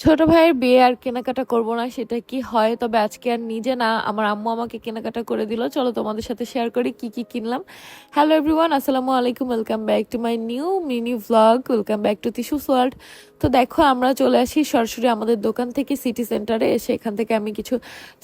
ছোট ভাইয়ের বিয়ে আর কেনাকাটা করব না, সেটা কি হয়? তবে আজকে আর নিজে না, আমার আম্মু আমাকে কেনাকাটা করে দিল। চলো তোমাদের সাথে শেয়ার করি কি কি কিনলাম। হ্যালো এভরিওয়ান আসসালামু আলাইকুম welcome back to my new mini vlog welcome back to Tisu world তো দেখো, আমরা চলে আসি সরাসরি আমাদের দোকান থেকে সিটি সেন্টারে এসে এখান থেকে আমি কিছু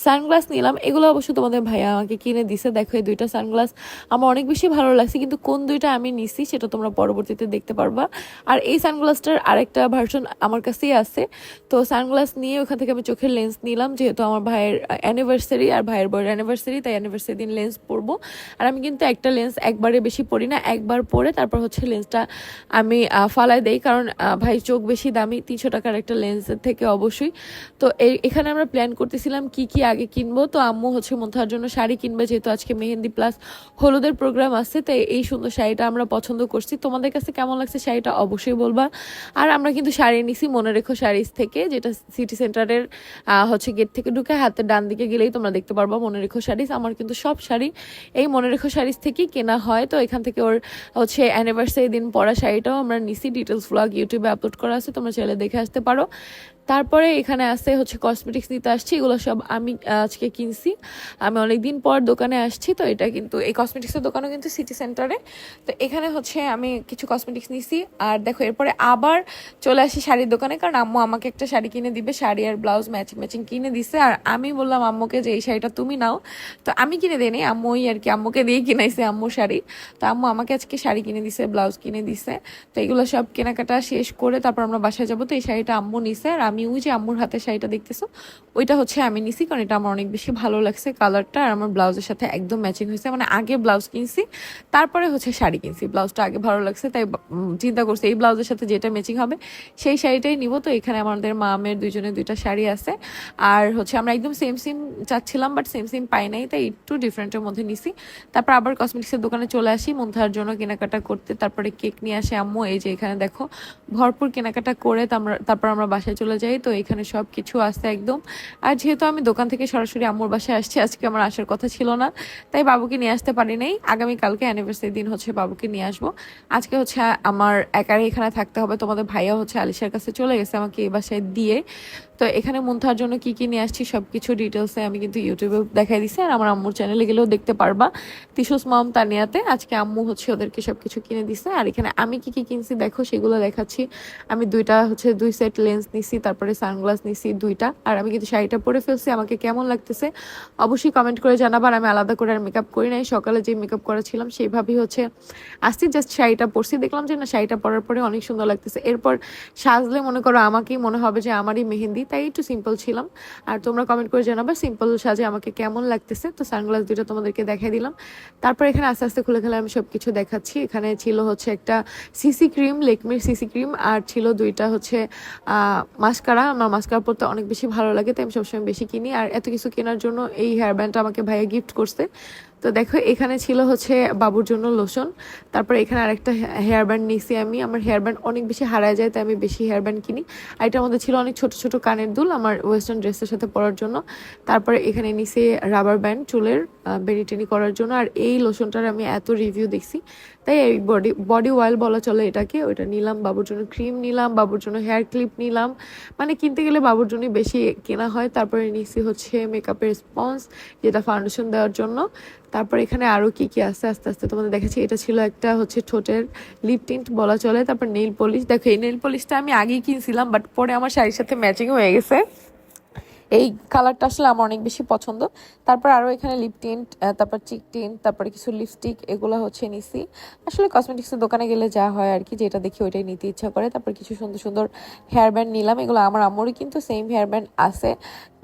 সানগ্লাস নিলাম। এগুলো অবশ্য তোমাদের ভাইয়া আমাকে কিনে দিছে। দেখো, এই দুইটা সানগ্লাস আমার অনেক বেশি ভালো লাগছে, কিন্তু কোন দুইটা আমি নিছি সেটা তোমরা পরবর্তীতে দেখতে পারবা। আর এই সানগ্লাসটার আরেকটা ভার্সন আমার কাছেই আছে। তো সানগ্লাস নিয়ে ওখান থেকে আমি চোখের লেন্স নিলাম, যেহেতু আমার ভাইয়ের অ্যানিভার্সারি আর ভাইয়ের বয়ের অ্যানিভার্সারি তাই অ্যানিভার্সারি দিন লেন্স পরবো। আর আমি কিন্তু একটা লেন্স একবারে বেশি পরি না, একবার পরে তারপর হচ্ছে লেন্সটা আমি ফালাই দেই। কারণ ভাই চোখ বেশি দামি, তিনশো টাকার একটা লেন্সের থেকে অবশ্যই। তো এখানে আমরা প্ল্যান করতেছিলাম কি কি আগে কিনবো। তো আম্মু হচ্ছে মোথার জন্য শাড়ি কিনবে, যেহেতু আজকে মেহেন্দি প্লাস হলুদের প্রোগ্রাম আছে। তাই এই সুন্দর শাড়িটা আমরা পছন্দ করছি। তোমাদের কাছে কেমন লাগছে শাড়িটা অবশ্যই বলবা। আর আমরা কিন্তু শাড়ি নিছি মনে রেখো শাড়িজ থেকে, যেটা সিটি সেন্টারের হচ্ছে গেট থেকে ঢুকে হাতের ডান দিকে গেলেই তোমরা দেখতে পারবা মনে রেখো শাড়িজ। আমার কিন্তু সব শাড়ি এই মনে রেখো শাড়িজ থেকেই কেনা হয়। তো এখান থেকে ওর হচ্ছে অ্যানিভার্সারি দিন পরা শাড়িটাও আমরা নিছি। ডিটেলস ব্লগ ইউটিউবে আপলোড করা আছে। তোমরা চাইলে দেখে আসতে পারো। তারপরে এখানে আসতে হচ্ছে কসমেটিক্স নিতে আসছি, এগুলো সব আমি আজকে কিনছি। আমি অনেকদিন পর দোকানে আসছি, তো এটা কিন্তু, এই কসমেটিক্সের দোকানও কিন্তু সিটি সেন্টারে তো এখানে হচ্ছে আমি কিছু কসমেটিক্স নিছি, আর দেখো, এরপরে আবার চলে আসি শাড়ির দোকানে, কারণ আম্মু আমাকে একটা শাড়ি কিনে দিবে, শাড়ি আর ব্লাউজ ম্যাচিং ম্যাচিং কিনে দিছে। আর আমি বললাম আম্মুকে যে, এই শাড়িটা তুমি নাও। তো আমি কিনে দিই নি আম্মুই আর কি, আম্মুকে দিয়ে কিনাইছে আম্মু শাড়ি। তো আম্মু আমাকে আজকে শাড়ি কিনে দিছে ব্লাউজ কিনে দিছে। তো এগুলো সব কেনাকাটা শেষ করে তারপর আমরা বাসায় যাব তো, এই শাড়িটা আম্মু নিছে। আর আমি ওই যে আম্মুর হাতে শাড়িটা দেখতেছো, ওইটা হচ্ছে আমি নিছি কারণ এটা আমার অনেক বেশি ভালো লাগছে কালারটা আর আমার ব্লাউজের সাথে একদম ম্যাচিং হয়েছে। মানে আগে ব্লাউজ কিনছি, তারপরে হচ্ছে শাড়ি কিনছি। ব্লাউজটা আগে ভালো লাগছে, তাই চিন্তা করছি এই ব্লাউজের সাথে যেটা ম্যাচিং হবে সেই শাড়িটাই নিব। তো এখানে আমাদের মা মেয়ের দুইজনের দুইটা শাড়ি আছে। আর হচ্ছে আমরা একদম সেম সেম চাচ্ছিলাম বাট সেম সেম পাই নাই, তাই একটু ডিফারেন্টের মধ্যে নিছি। তারপর আবার কসমেটিক্সের দোকানে চলে আসি, মন্থার জন্য কেনাকাটা করতে। তারপরে কেক নিয়ে আসে আম্মু, এই যে এখানে দেখো, ভরপুর কেনাকাটা করে তারপর- তারপর আমরা বাসায় চলে যাই। তো এখানে সব কিছু আসতে একদম। আর যেহেতু আমি দোকান থেকে সরাসরি আম্মুর বাসায় আসছি, আজকে আমার আসার কথা ছিল না। তাই বাবুকে নিয়ে আসতে পারি নাই। আগামীকালকে অ্যানিভার্সারি দিন হচ্ছে বাবুকে নিয়ে আসব। আজকে হচ্ছে আমার একারই এখানে থাকতে হবে। তোমাদের ভাইয়া হচ্ছে আলিশার কাছে চলে গেছে আমাকে এই বাসায় দিয়ে। তো এখানে মুন্থার জন্য কি কি নিয়ে আসছি সব কিছু ডিটেলসে আমি কিন্তু ইউটিউবে দেখাই দিছি। আর আমার আম্মুর চ্যানেলে গেলেও দেখতে পারবা। তিশুস মম, তানিয়াতে আজকে আম্মু হচ্ছে ওদেরকে সব কিছু কিনে দিছে। আর এখানে আমি কি কি কিনছি দেখো, সেগুলো দেখাচ্ছি। আমি দুইটা হচ্ছে দুই সেট লেন্স নিছি, তারপরে সানগ্লাস নিছি দুইটা। আর আমি কিন্তু শাড়িটা পরে ফেলছি, আমাকে কেমন লাগতেছে অবশ্যই কমেন্ট করে জানাবার আমি আলাদা করে আর মেকআপ করি নাই। সকালে যে মেকআপ করেছিলাম সেইভাবেই হচ্ছে আসছি। জাস্ট শাড়িটা পরছি। দেখলাম যে না, শাড়িটা পরার পরে অনেক সুন্দর লাগতেছে। এরপর সাজলে মনে করো আমাকেই মনে হবে যে আমারই মেহেন্দি। তাই একটু সিম্পল ছিলাম। আর তোমরা কমেন্ট করে জানাবে সিম্পল সাজে আমাকে কেমন লাগতেছে। তো সানগ্লাস দুটো তোমাদেরকে দেখাই দিলাম। তারপর এখানে আস্তে আস্তে খুলে খেলে আমি সব কিছু দেখাচ্ছি। এখানে ছিল হচ্ছে একটা সিসি ক্রিম লেকমির সিসি ক্রিম আর ছিল দুইটা হচ্ছে মাস্কারা আমার মাস্কারা পরতে অনেক বেশি ভালো লাগে, তাই আমি সবসময় বেশি কিনি। আর এত কিছু কেনার জন্য এই হেয়ার ব্যান্ডটা আমাকে ভাইয়া গিফট করছে। তো দেখো, এখানে ছিল হচ্ছে বাবুর জন্য লোশন তারপর এখানে আরেকটা হেয়ার ব্যান্ড নিয়েছি আমি। আমার হেয়ার ব্যান্ড অনেক বেশি হারায় যায়, তাই আমি বেশি হেয়ার ব্যান্ড কিনি। আর এটার মধ্যে ছিল অনেক ছোট ছোট কানের দুল আমার ওয়েস্টার্ন ড্রেসের সাথে পরার জন্য। তারপরে এখানে নিছি রাবার ব্যান্ড চুলের। বেনি টেনি করার জন্য। আর এই লোশনটার আমি এত রিভিউ দেখছি। তাই এই বডি বডি অয়েল বলা চলে এটাকে। ওইটা নিলাম, বাবুর জন্য ক্রিম নিলাম, বাবুর জন্য হেয়ার ক্লিপ নিলাম। মানে কিনতে গেলে বাবুর জন্যই বেশি কেনা হয়। তারপরে নিছি হচ্ছে মেকআপের স্পঞ্জ যেটা ফাউন্ডেশন দেওয়ার জন্য। তারপর এখানে আরও কি কি আছে? আস্তে আস্তে তোমাদের দেখাচ্ছি। এটা ছিল একটা হচ্ছে ঠোঁটের লিপ টিন্ট বলা চলে। তারপর নেইল পলিশ দেখো, এই নেইল পলিশটা আমি আগেই কিনছিলাম বাট পরে আমার শাড়ির সাথে ম্যাচিং হয়ে গেছে। এই কালারটা আসলে আমার অনেক বেশি পছন্দ। তারপর আরও এখানে লিপ টিন্ট তারপর চিক টিন্ট তারপরে কিছু লিপস্টিক এগুলো হচ্ছে নিছি। আসলে কসমেটিক্সের দোকানে গেলে যা হয় আর কি, যেটা দেখি ওইটাই নিতে ইচ্ছা করে। তারপর কিছু সুন্দর সুন্দর হেয়ার ব্যান্ড নিলাম। এগুলো আমার আম্মুরই কিন্তু সেম হেয়ার ব্যান্ড আছে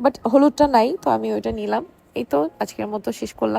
বাট হলুদটা নাই, তো আমি ওইটা নিলাম। এই তো আজকের মতো শেষ করলাম।